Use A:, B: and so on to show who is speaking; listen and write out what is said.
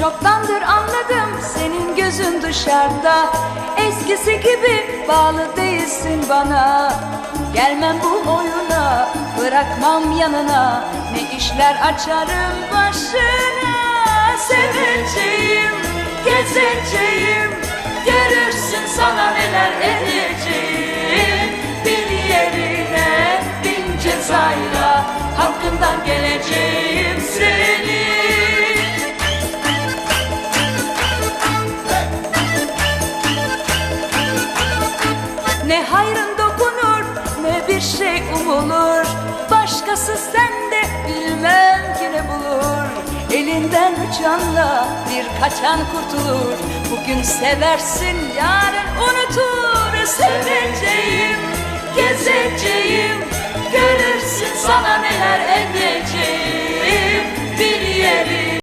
A: Çoktandır anladım senin gözün dışarıda. Eskisi gibi bağlı değilsin bana. Gelmem bu oyuna bırakmam yanına. Ne işler açarım başına? Seveceğim, gezeceğim Ne hayrın dokunur ne bir şey umulur. Başkası sende bilmem ki ne bulur. Elinden uçanla bir kaçan kurtulur. Bugün seversin yarın unutur. Seveceğim,